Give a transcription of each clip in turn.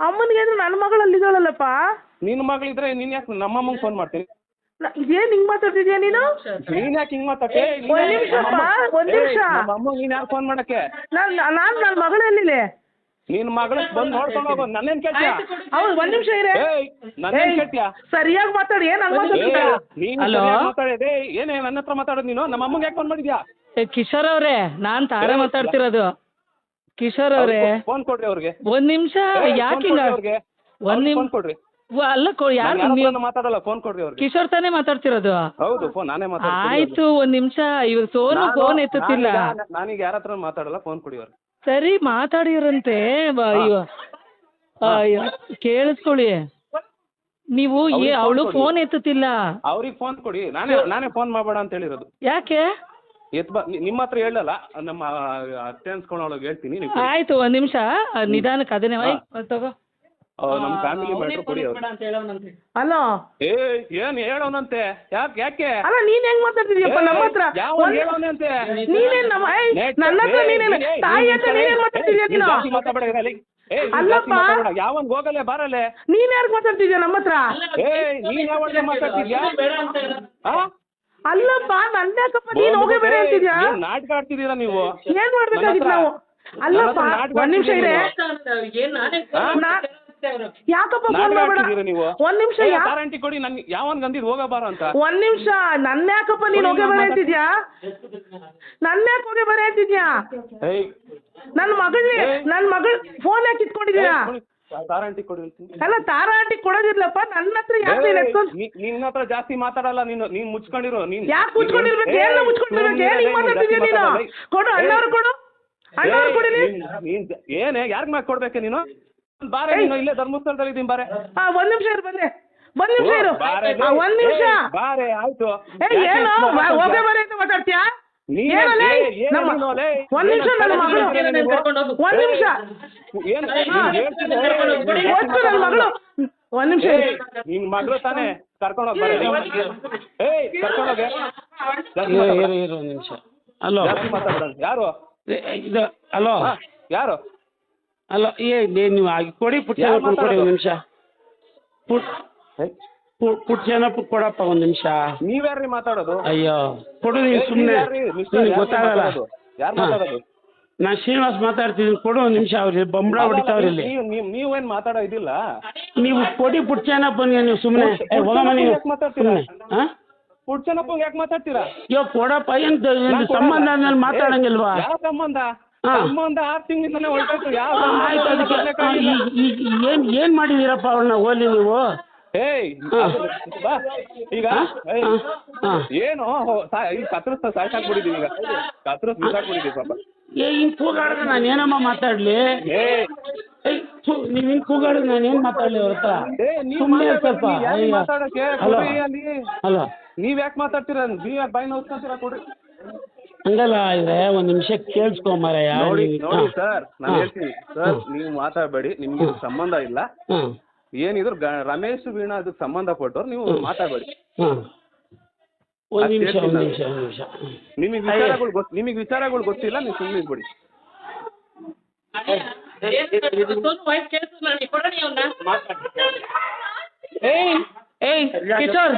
ಅಮ್ಮನಿಗೆ ಅಂದ್ರೆ ನನ್ನ ಮಗಳು ನಿನ್ ನಿನ್ನ ಮಗಳಿದ್ರೆ ನೀನ್ ಯಾಕೆ ನಮ್ಮ ಅಮ್ಮಂಗೆ ಫೋನ್ ಮಾಡ್ತೀನಿ ಏನ್ ಇದೇನ್ ಹಿಂಗ್ ಮಾತಾಡ್ತಿದ್ಯಾ ನೀನು? ನೀನ್ ಯಾಕೆ ಹಿಂಗ್ ಮಾತಾಡ್ತಿ? ಒಂದ್ ನಿಮಿಷಪ್ಪ, ನಮ್ಮ ಅಮ್ಮ- ಒಂದ್ ನಿಮಿಷ. ನಮ್ಮ ಅಮ್ಮಂಗೆ ನೀನ್ ಯಾರು ಫೋನ್ ಮಾಡಕ್ಕೆ? ನಾನ್ ನಾನ್ ನನ್ನ ಮಗಳು ಎಲ್ಲಿದೆ? ನಿನ್ ಮಗಳ ಬಂದ್ ನೋಡ್ಕೊಂಡು ಹೋಗೋ ನನ್ನೇನ್ ಕೇಳ್ತೀಯ? ಹೌದು ಒಂದ್ ನಿಮಿಷ ಇರೇ. ಏಯ್ ನನ್ನೇನ್ ಕೇಳ್ತೀಯ? ಸರಿಯಾಗಿ ಮಾತಾಡಿ ಏನ್ ಹಂಗ್ ಮಾತಾಡ್ತಿದ್ಯಾ ನೀನು ಹಲೋ? ಮಾತಾಡಿದೆ ಏನೇ ನನ್ನ ಹತ್ರ ಮಾತಾಡೋದು ನೀನು? ನಮ್ಮ ಅಮ್ಮಗೆ ಯಾಕೆ ಫೋನ್ ಮಾಡಿದ್ಯಾ? ಏ ಕಿಶೋರ್ ಅವ್ರೆ ನಾನ್ ತಾರಾ ಮಾತಾಡ್ತಿರೋದು. ಕಿಶೋರ್ ಅವರೇ ಫೋನ್ ಕೊಡ್ರಿ ಅವ್ರಿಗೆ. ಒಂದ್ ನಿಮಿಷ ಯಾಕೆ ಅವ್ರಿಗೆ. ಒಂದ್ ನಿಮ್ ಫೋನ್ ಕೊಡ್ರಿ. ವ- ಅಲ್ಲ ಕೊ- ಯಾರು ನೀವು ಮಾತಾಡಲ್ಲ ಫೋನ್ ಕೊಡ್ರಿ ಅವ್ರಿಗೆ. ಕಿಶೋರ್ ತಾನೇ ಮಾತಾಡ್ತಿರೋದು? ಹೌದು ಫೋನ್ ನಾನೇ ಮಾತಾಡ್ತೀನಿ ಆಯ್ತು ಒಂದ್ ನಿಮಿಷ ಇವ್ರ ಸೋನು ಫೋನ್ ಎತ್ತುತ್ತಿಲ್ಲ. ನಾನೀಗ ಯಾರ ಹತ್ರ ಮಾತಾಡಲ್ಲ ಫೋನ್ ಕೊಡಿ ಅವ್ರಿಗೆ. ಸರಿ ಮಾತಾಡಿರಂತೆ ಬ- ಇವ- ಆ, ಇವ- ಕೇಳಿಸ್ಕೊಳ್ಳಿ. ನೀವು ಅವ್ರಿಗೆ ಏ phone ಅವಳು ಕೊಡಿ. ಫೋನ್ ಎತ್ತುತ್ತಿಲ್ಲ. ಅವ್ರಿಗೆ ಫೋನ್ ಕೊಡಿ. ನಾನೇ ನಾನೇ ಫೋನ್ ಮಾಡಬೇಡ ಅಂತ ಹೇಳಿರೋದು. ಯಾಕೆ? ಎತ್ ಬಾ ನಿಮ್ಮ ಹತ್ರ ಹೇಳಲ್ಲ ನಮ್ಮ ಅತ್ತೆ ಅನ್ಸ್ಕೊಳೊಳಗೆ ಹೇಳ್ತೀನಿ ನೀವು ಕೊಡಿ. ಆಯ್ತು ಒಂದ್ ನಿಮಿಷ ನಿಧಾನಕ್ಕೆ ಅದನ್ನೇ ವೈ, ತಗೋ. ನಮ್ ನಮ್ಮ ಫ್ಯಾಮಿಲಿ ಮ್ಯಾಟ್ರ್ ಕೊಡಿ ಅವ್ರು. ಹಲೋ ಏ ಏನ್ ಹೇಳೋನಂತೆ? ಯಾಕೆ ಯಾಕೆ? ಅಲ್ಲ ನೀನ್ ಹೆಂಗ್ ಮಾತಾಡ್ತಿದ್ಯಪ್ಪ ನಮ್ಮ ಹತ್ರ? ಒಂದ್- ಹೇಳೋನಂತೆ? ನೀನೇನ್ ನಮ್ಮ ಏಯ್, ನೆಟ್- ನನ್ನ ಹತ್ರ ನೀನೇನ್ ಏಯ್, ತಾಯಿ ನೀನ್ ಹತ್ರ ಜಾಸ್ತಿ- ನೀನೇನ್ ಮಾತಾಡ್ತಿದ್ಯಾ ನೀನು? ಜಾಸ್ತಿ ಮಾತಾಡ್ಬೇಡ ಇದ್ರಲ್ಲಿ. ಏಯ್, ನೀನ್ ಜಾಸ್ತಿ ಅಲ್ಲಪ್ಪ. ಮಾತಾಡ್ಬೇಡ. ಯಾವನ್ ಹೋಗಲೆ ಬರಲೆ ನೀನ್ ಯಾರು ಮಾತಾಡ್ತಿದ್ಯಾ ನಮ್ಮ ಹತ್ರ? ಏಯ್ ನೀನ್ ಯಾವಾಗ ಮಾತಾಡ್ತಿದ್ಯಾ? ಆ? ಅಲ್ಲಪ್ಪ ನನ್ನ ಯಾಕಪ್ಪ? ನೀನ್ ಹೋಗೇ ಬೇರೆ ಅಂತಿದ್ಯಾ? ಏನ್ ನಾಟಕ ಆಡ್ತಿದ್ದೀರಾ ನೀವು? ಏನ್ ಮಾಡ್ಬೇಕಾಗಿತ್ತು ನನ್ನ ನಾವು? ಅಲ್ಲಪ್ಪ ಒಂದ್ ನಿಮಿಷ ಇದೆ ಯಾಕಪ್ಪ ಫೋನ್ ನಾಟಕ ಮಾಡ್ಬೇಡ? ಆಡ್ತಿದ್ದೀರಾ ನೀವು? ಒಂದ್ ನಿಮಿಷ ಯಾ- ಗ್ಯಾರಂಟಿ ಕೊಡಿ ನನ್ ಯಾವನ್ ಗಂದಿದ್ ಹೋಗಬಾರ ಅಂತ? ಒಂದ್ ನಿಮಿಷ ನನ್ನ ಯಾಕಪ್ಪ ನೀನ್ ಹೋಗೇ ಬೇರೆ ಅಂತಿದ್ಯಾ? ನನ್ನ ಯಾಕೆ ಹೋಗೇ ಬೇರೆ ಅಂತಿದ್ಯಾ? ಏಯ್. ನನ್ನ ನನ್ ಏಯ್. ನನ್ನ ಮಗಳ್ ಫೋನ್ ಯಾಕೆ ಇಟ್ಕೊಂಡಿದ್ಯಾ ಕೊಡಿ. ಹೇಳ್ತೀನಿ ಅಲ್ಲ ತಾರ ಆಂಟಿ ಕೊಡೋದಿರ್ಲಪ್ಪ. ನನ್ನ ಹತ್ರ ಯಾಕೆ ನೀನ್ ಎತ್ಕೊಂಡ್ ನಿನ್ನ ಹತ್ರ ಜಾಸ್ತಿ ಮಾತಾಡಲ್ಲ ನೀನು. ನೀನ್ ಮುಚ್ಕೊಂಡಿರೋ ನೀನ್ ಯಾಕೆ ಮುಚ್ಕೊಂಡಿರ್ಬೇಕು ಏನ್ ಮುಚ್ಕೊಂಡಿರ್ಬೇಕು ಏನ್ ಹಿಂಗ್ ಮಾತಾಡ್ತಿದ್ಯಾ ನೀನು? ಕೊಡು ಅಣ್ಣವ್ರು ಕೊಡು. ಅಣ್ಣವ್ರು ಕೊಡಿ ನೀನ್. ಏನೇ ಯಾರ್ಗ್ ಮ್ಯಾಕ್ ಕೊಡ್ಬೇಕೆ ನೀನು? ಬಾರೆ. ನೀನು ಇಲ್ಲೇ ಧರ್ಮಸ್ಥಳದಲ್ಲಿ ಇದೀನಿ ಬಾರೆ. ಹಾ ಒಂದ್ ನಿಮಿಷ ಇರು ಬಂದೆ ಒಂದ್ ನಿಮಿಷ ಇರು. ಬಾರೆ ಒಂದ್ ನಿಮಿಷ. ಬಾರೆ ಆಯ್ತು. ಏನು? ಹೋಗೇ ಮಾತಾಡ್ತೀಯ? ಅಂತ ಮಾತಾಡ್ತೀಯಾ? ಒಂದ್ ನಿಮಿಷ ನನ್ನ ಮಗಳು? ಒಂದ್ ನಿಮಿಷ. ನನ್ನ ಮಗಳು. ಒಂದ್ ನಿಮಿಷ ಏಯ್, ನಿನ್ ಮಗಳು ತಾನೇ ಕರ್ಕೊಂಡೋಗ್ ಏಯ್ ಕರ್ಕೊಂಡೋಗೆ ಇರು. ಇರು ನಿಮಿಷ. ಯಾರು? ಇದು ಹಲೋ ಯಾರು? ಹಲೋ ಏ ನೀವು ಆಗಿ ಕೊಡಿ ಪುಟ್ಟ ಕೊಡಿ ಒಂದ್ ನಿಮಿಷ. ಪುಟ್ ಪುಟ್ ಕೊಡಪ್ಪ ಒಂದ್ ನಿಮಿಷ. ನೀವ್ಯಾರ್ರಿ ಮಾತಾಡೋದು? ಅಯ್ಯೋ ಕೊಡು ನೀನು ಸುಮ್ನೆ? ಮಿಸ್ಟರ್, ಗೊತ್ತಾಗಲ್ಲ? ಯಾರ್ ಮಾತಾಡೋದು? ನಾನು ಶ್ರೀನಿವಾಸ್ ಮಾತಾಡ್ತಿದ್ದೀನಿ. ಕೊಡು ಒಂದ್ ನಿಮಿಷ ಅವ್ರಿ ಬಂಬಳ ಹೊಡಿತಾವ್ರಿ ಇಲ್ಲಿ. ನೀವು ನೀವು ನೀವೇನ್ ಮಾತಾಡೋ ಇದಿಲ್ಲ. ನೀವು ಕೊಡಿ ಬನ್ನಿ ನೀವು ಸುಮ್ನೆ. ಏ ಹೋಗಮ್ಮ ನೀವು. ಯಾಕ್ ಮಾತಾಡ್ತೀರಾ? ಸುಮ್ಮನೆ ಹಾಂ? ಯಾಕೆ ಮಾತಾಡ್ತೀರಾ? ಅಯ್ಯೋ ಕೊಡಪ್ಪ ಏನು ನಾನ್. ಸಂಬಂಧ ಆದ್ಮೇಲೆ ಮಾತಾಡಂಗಿಲ್ವಾ? ಯಾವ ಸಂಬಂಧ? ಹಾ. ಸಂಬಂಧ ಆರ್ ತಿಂಗಳಿಂದಲೇ ಯಾವ ಆಯ್ತು ಅದಕ್ಕೆ. ಈಗ ಏನು ಏನು ಮಾಡಿದ್ದೀರಪ್ಪ ಅವ್ರನ್ನ ಹೋಗ್ಲಿ ನೀವು? ಏಯ್ ಬಾ. ಈಗ. ಏನು? ಈಗ ಕತ್ರಸ್ ಸಾಯ್ಸಾಕ್ಬಿಟ್ಟಿದೀವಿ ಈಗ. ಕತ್ರಸ್ ಬಿಸಾಕ್ಬಿಟ್ಟಿದೀವಿ ಪಾಪ. ಏ ಹಿಂಗ್ ಕೂಗಾಡಿದ್ರೆ ನಾನು ಏನಮ್ಮ ಮಾತಾಡ್ಲಿ? ಏ ನೀವು ಹಿಂಗೆ ಕೂಗಾಡಿದ್ರೆ ನಾನು ಏನು ಮಾತಾಡ್ಲಿ ಅವ್ರ ಹತ್ರ? ಸುಮ್ಮನೆ ಸ್ವಲ್ಪ. ಹಲೋ. ಅಲ್ಲಿ. ಹಲೋ. ನೀವ್ ಯಾಕೆ ಮಾತಾಡ್ತೀರಾ? ನೀವ್ ಯಾಕೆ ಬಾಯಿ ನೋಡ್ಕೊಂತೀರಾ ಕೊಡ್ರಿ. ಹಂಗಲ್ಲ ಇದ್ರೆ ಒಂದು ನಿಮಿಷ ಕೇಳಿಸ್ಕೊ ಮಾರಾಯ. ನೋಡಿ ನೋಡಿ ಸರ್ ನಾನು. ಹೇಳ್ತೀನಿ. ಸರ್ ನೀವು ಮಾತಾಡಬೇಡಿ. ನಿಮ್ಗೆ ಸಂಬಂಧ ಇಲ್ಲ. ಏನಿದ್ರು ಗ- ರಮೇಶ್ ವೀಣಾ ಅದಕ್ಕೆ ಸಂಬಂಧಪಟ್ಟವ್ರು ನೀವು ಮಾತಾಡ್ಬೇಡಿ. ಹಾಂ ಒಂದು ನಿಮಿಷ ಒಂದು ನಿಮಿಷ ಒಂದು ನಿಮಿಷ. ನಿಮಗೆ ವಿಚಾರಗಳು ಗೊತ್ತ ನಿಮಗೆ ವಿಚಾರಗಳು ಗೊತ್ತಿಲ್ಲ ನೀವು ಸುಮ್ಮನೆ ಇದ್ಬಿಡಿ ಏಯ್. ಏಯ್ ಕಿಶೋರ್.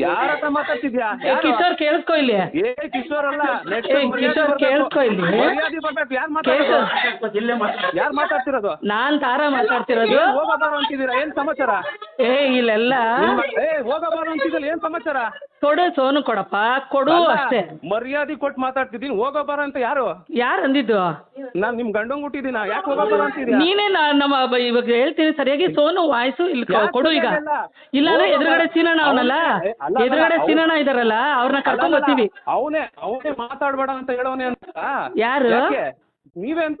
ಯಾರ ಹತ್ರ ಮಾತಾಡ್ತಿದ್ಯಾ? ಏ? ಕಿಶೋರ್ ಕೇಳಿಸ್ಕೊ ಇಲ್ಲಿ. ಏ ಕಿಶೋರ್ ಅಲ್ಲ. next ಏ, ಮರ್ಯಾದೆ ಕಿಶೋರ್. ಕೇಳಿಸ್ಕೊ ಇಲ್ಲಿ. ಮರ್ಯಾದೆ ಬರ್ಬೇಕು ಯಾರು ಮಾತಾಡೋದು ಯಾರು ಮಾತಾಡ್ತಿರೋದು? ನಾನ್ ತಾರಾ ಮಾತಾಡ್ತಿರೋದು. ಹೋಗೋ ಹೋಗಬಾರ ಅಂತಿದ್ದೀರಾ? ಏನ್ ಸಮಾಚಾರ? ಏ ಇಲ್ಲೆಲ್ಲ ಏ ಹೋಗಬಾರ ಅಂತಿದ್ದಲ್ಲ ಏನ್ ಸಮಾಚಾರ? ಕೊಡು ಸೋನು ಕೊಡಪ್ಪ ಕೊಡು ಅಷ್ಟೇ. ಮರ್ಯಾದೆ ಕೊಟ್ಟು ಮಾತಾಡ್ತಿದ್ದೀನಿ ಹೋಗಬಾರ ಅಂತ ಯಾರು? ಯಾರು ಅಂದಿದ್ದು? ನಾನ್ ನಿಮ್ ಗಂಡಂಗ್ ಹುಟ್ಟಿದೀನ ಯಾಕೆ ಹೋಗಬಾರ ಅಂತಿದ್ದೀನಿ ನೀನೇ ನಾ- ನಮ್ಮ ಬ- ಇವಾಗ ಹೇಳ್ತೀನಿ ಸರಿಯಾಗಿ ಸೋನು ವಾಯ್ಸು ಇಲ್ಲಿ ಕ- ಯಾಕ್ ಕೊಡು ಈಗ. ಇಲ್ಲಾಂದ್ರೆ. ಎದುರುಗಡೆ ಸೀನಣ್ಣ ಅವನಲ್ಲ? ಅವ್ನೇ- ಅಲ್ಲ, ಅಲ್ಲ, ಎದುರುಗಡೆ ಅವ್ನು- ಸೀನಣ್ಣ ಇದಾರಲ್ಲ ಅವ್ರನ್ನ ಕರ್ಕೊಂಡ್ ಬರ್ತೀವಿ. ಅವನೇ ಅವನೇ ಮಾತಾಡ್ಬೇಡ ಅಂತ ಹೇಳೋನೆ ಅಂತ. ಯಾರು? ಯಾಕೆ? ನೀವೇ ಅಂತ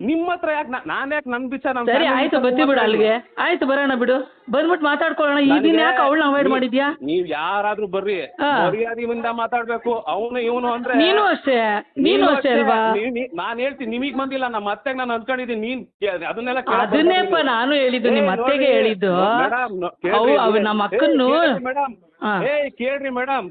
ನಿಮ್ಮ ಹತ್ರ ಯಾಕೆ ನಾನ್ ಯಾಕೆ ನನ್ ವಿಚಾರ ಸರಿ family ಆಯ್ತು ವಿಚಾರ ಬತ್ತಿ ಬಿಡು ಅಲ್ಲಿಗೆ. ಆಯ್ತು ಬರೋಣ ಬಿಡು. ಬಂದ್ಬಿಟ್ಟು ಮಾತಾಡ್ಕೊಳ್ಳೋಣ. ಈ ದಿನ ಯಾಕೆ ಅವಳನ್ನ ಅವಾಯ್ಡ್ ಮಾಡಿದ್ಯಾ? ನೀವ್ ಯಾರಾದ್ರೂ ಬರ್ರಿ. ಹಾ. ಮರ್ಯಾದೆಯಿಂದ ಮಾತಾಡ್ಬೇಕು. ಅವನು ಇವನು ಅಂದ್ರೆ ನೀನು ಅಷ್ಟೇ. ನೀನು ಅಷ್ಟೇ ಅಲ್ವಾ? ನಾನ್ ಹೇಳ್ತೀನಿ ನಿಮಗ್ ಬಂದಿಲ್ಲ. ನಮ್ಮ ಅತ್ತೆಗ್ ನಾನು ಅನ್ಕೊಂಡಿದ್ದೀನಿ ನೀನ್ ಕೇ- ಅದನ್ನೆಲ್ಲ ಕೇಳಕ್ ಅದನ್ನೇಪ್ಪ. ನಾನು ಹೇಳಿದ್ದು ನಿಮ್ಮ ಅತ್ತೆಗೆ ಹೇಳಿದ್ದು. ಮೇಡಮ್, ನೋ- ಕೇಳ್ರಿ, ಅವು ನಮ್ಮ ಏ, ಅಕ್ಕನ್ನು ಕೇಳ್ರಿ ಮೇಡಮ್. ಹಾ. ಏ ಕೇಳ್ರಿ ಮೇಡಮ್.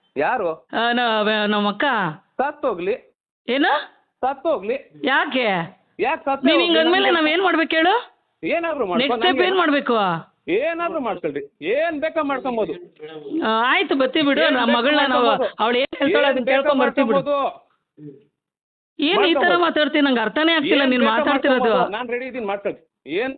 ಯಾರು? ಆ, ನ- ನಮ್ಮ ಅಕ್ಕ ಸತ್ತೋಗ್ಲಿ. ಏನು? ಸತ್ತೋಗ್ಲಿ. ಯಾಕೆ? ಯಾಕೆ ಸತ್ತ ನೀವ್ ಹಿಂಗ್ ಅಂದ್ಮೇಲೆ ನಾವ್ ಏನ್ ಮಾಡ್ಬೇಕು ಹೇಳು? ಏನಾದ್ರು ನೆಕ್ಸ್ಟ್ ಸ್ಟೆಪ್ ಮಾಡ್ಕೊಂಡು ಏನ್ ಮಾಡ್ಬೇಕು? ಏನಾದ್ರು ಮಾಡ್ಕೊಳ್ರಿ. ಏನ್ ಬೇಕಾ ಮಾಡ್ಕೊಬೋದು. ಆ, ಆಯ್ತು ಬತ್ತಿ ಬಿಡು. ಏನ್ ನಮ್ಮ ಮಗಳನ್ನ ನಾವು ಮಾಡ್ಕೊಬೋದು. ಅವಳು ಏನ್ ಹೇಳ್ತಾಳೆ ಅದನ್ನ ಕೇಳ್ಕೊಂಡ್ ಬರ್ತೀವಿ ಬಿಡು. ಏನ್ ಈ ತರ. ಮಾತಾಡ್ತೀನಿ ನಂಗೆ ಅರ್ಥನೇ ಆಗ್ತಿಲ್ಲ. ನೀನ್ ಮಾತಾಡ್ತಿರೋದು. ನಾನ್ ರೆಡಿ ಇದೀನಿ ಮಾಡ್ಕೊಳ್ರಿ ಏನ್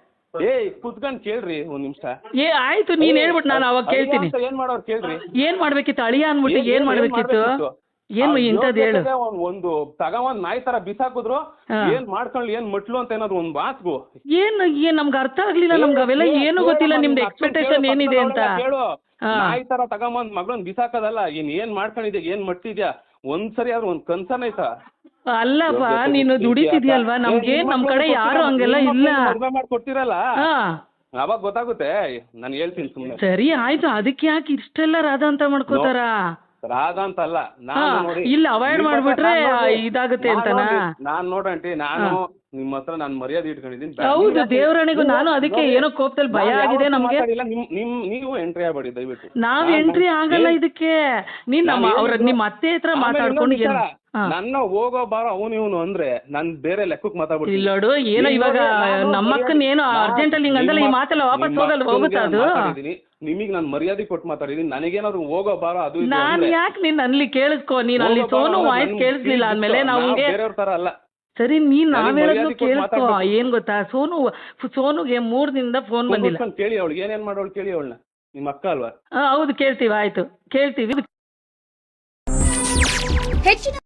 ಏ ಕುತ್ಕೊಂಡ್ ಕೇಳ್ರಿ ಒಂದ್ ನಿಮಿಷ. ಏ ಆಯ್ತು ನೀನ್ ಹೇಳ್ಬಿಟ್ಟು ನಾನು ಅವಾಗ ಕೇಳ್ತೀನಿ. ಏನ್ ಮಾಡೋರ್ ಕೇಳ್ರಿ. ಏನ್ ಮಾಡ್ಬೇಕಿತ್ತು? ಅಳಿಯ ಅನ್ಬಿಟ್ಟು ಏನ್ ಮಾಡ್ಬೇಕಿತ್ತು? ಏನು ಇಂಥದ್ ಹೇಳು. ಒಂದ್- ಒಂದು ತಗೊಂಡ್ ನಾಯಿ ತರ ಬಿಸಾಕಿದ್ರು. ಏನ್ ಮಾಡ್ಕೊಂಡ್ ಏನ್ ಮಟ್ಲು ಅಂತ ಏನಾದ್ರು ಒಂದ್ ಮಾತ್ಗು. ಏನ್ ಏನ್ ನಮ್ಗೆ ಅರ್ಥ ಆಗ್ಲಿಲ್ಲ ನಮ್ಗೆ ಅವೆಲ್ಲ ಏನು ಗೊತ್ತಿಲ್ಲ ನಿಮ್ದು ಎಕ್ಸ್ಪೆಕ್ಟೇಷನ್ ಏನಿದೆ ಅಂತ. ಹೇಳು ನಾಯಿ ತರ ತಗೊಂಬಂದ್ ಮಗಳನ್ ಬಿಸಾಕದಲ್ಲ ಏನ್ ಏನ್ ಮಾಡ್ಕೊಂಡಿದ್ಯಾ ಏನ್ ಮಟ್ಟಿದ್ಯಾ? ಒಂದ್ಸರಿ ಆದ್ರೂ ಒಂದ್ ಕನ್ಸನ್ ಆಯ್ತಾ ಅಲ್ಲಪ್ಪ ನೀನು ದುಡಿತಿದ್ಯಲ್ವಾ? ನಮ್ಗೆ ನಮ್ ಕಡೆ ಯಾರು ಹಂಗೆಲ್ಲ ಇಲ್ಲ. ಅರ್ಧ ಮಾಡ್ಕೊಡ್ತಿರಲ್ಲ? ಹಾ. ಅವಾಗ ಗೊತ್ತಾಗುತ್ತೆ. ನಾನು ಹೇಳ್ತೀನಿ ಸುಮ್ಮನೆ ಸರಿ ಆಯ್ತು. ಅದಕ್ಕೆ ಯಾಕೆ ಇಷ್ಟೆಲ್ಲ ರಾಧ ಅಂತ ಮಾಡ್ಕೋತಾರ? ರಾಧ ಅಂತ ಅಲ್ಲ ನಾನು ನೋಡಿ ಇಲ್ಲ ಅವಾಯ್ಡ್ ಮಾಡ್ಬಿಟ್ರೆ ಇದಾಗುತ್ತೆ ಅಂತನಾ? ನಾನ್ ನೋಡ್ರಂಟಿ ನಾನು ನಿಮ್ಮ ಹತ್ರ ನಾನು ಮರ್ಯಾದೆ ಇಟ್ಕೊಂಡಿದ್ದೀನಿ. ಹೌದು ದೇವರಣಿಗೂ ನಾನು ಅದಕ್ಕೆ ಏನೋ ಕೋಪದಲ್ಲಿ ಭಯ ಆಗಿದೆ ನಮ್ಗೆ. ನಿಮ್ ನೀವು ಎಂಟ್ರಿ ಆಗ್ಬೇಡಿ ದಯವಿಟ್ಟು. ನಾವ್ ಎಂಟ್ರಿ ಆಗಲ್ಲ ಇದಕ್ಕೆ. ನೀನ್ ನಮ್ಮ ಅವ್ರ ನಿಮ್ಮ ಅತ್ತೆ ಹತ್ರ ಮಾತಾಡ್ಕೊಂಡು ನನ್ನ ಹೋಗೋ ಬಾರ ಅವನು ಇವನು ಅಂದ್ರೆ ನನ್ ಬೇರೆ ಲೆಕ್ಕಕ್ಕೆ ಮಾತಾಡ್ಬಿಡ್ತೀನಿ. ಇಲ್ಲೋಡು ಏನೋ ಇವಾಗ ನೋಡಿ, ನಾನು ನಮ್ಮ ಅಕ್ಕನ್ ಏನೋ ಅರ್ಜೆಂಟ್ ಅಲ್ಲಿ ಹಿಂಗಂದಲ್ಲ ಈ ಮಾತೆಲ್ಲ ವಾಪಸ್ ಹೋಗಲ್ಲ ಹೋಗುತ್ತಾ ಅದು. ನಿಮಗ್ ನಾನು ಮರ್ಯಾದೆ ಕೊಟ್ಟು ಮಾತಾಡಿದೀನಿ. ನನಗೇನಾದ್ರು ಹೋಗೋ ಬಾರ ಅದು ಇದು ನಾನ್ ಅಂದ್ರೆ ಯಾಕೆ ನೀನ್ ಅಲ್ಲಿ ಕೇಳಿಸ್ಕೊ? ನೀನ್ ಅಲ್ಲಿ ಹೋಗೋ ಬಾರೋ ಸೋನು ವಾಯ್ಸ್ ಕೇಳಿಸ್ಲಿಲ್ಲ ಅಂದ್ಮೇಲೆ ನಾವು ನಾವ್ ಬೇರೆಯವ್ರ ತರ ಅಲ್ಲ. ಸರಿ ನೀನ್ ನಾವೇಳೋದು ಮರ್ಯಾದೆ ಕೊಟ್ಟು ಕೇಳಿಸ್ಕೊ. ಮಾತಾಡ್ಬೇಕು. ಏನ್ ಗೊತ್ತಾ? ಸೋನು ಸೋನುಗೆ ಮೂರ್ ದಿನದ ಫೋನ್ ಬಂದಿಲ್ಲ. ಕೂತ್ಕೊಂಡ್ ಕೇಳಿ ಅವಳು ಏನೇನ್ ಮಾಡೋಳು ಕೇಳಿ ಅವಳನ್ನ. ನಿಮ್ಮ ಅಕ್ಕ ಅಲ್ವಾ? ಆ, ಹೌದು ಕೇಳ್ತೀವಿ. ಆಯ್ತು. ಕೇಳ್ತೀವಿ. ಹೆಚ್ಚಿನ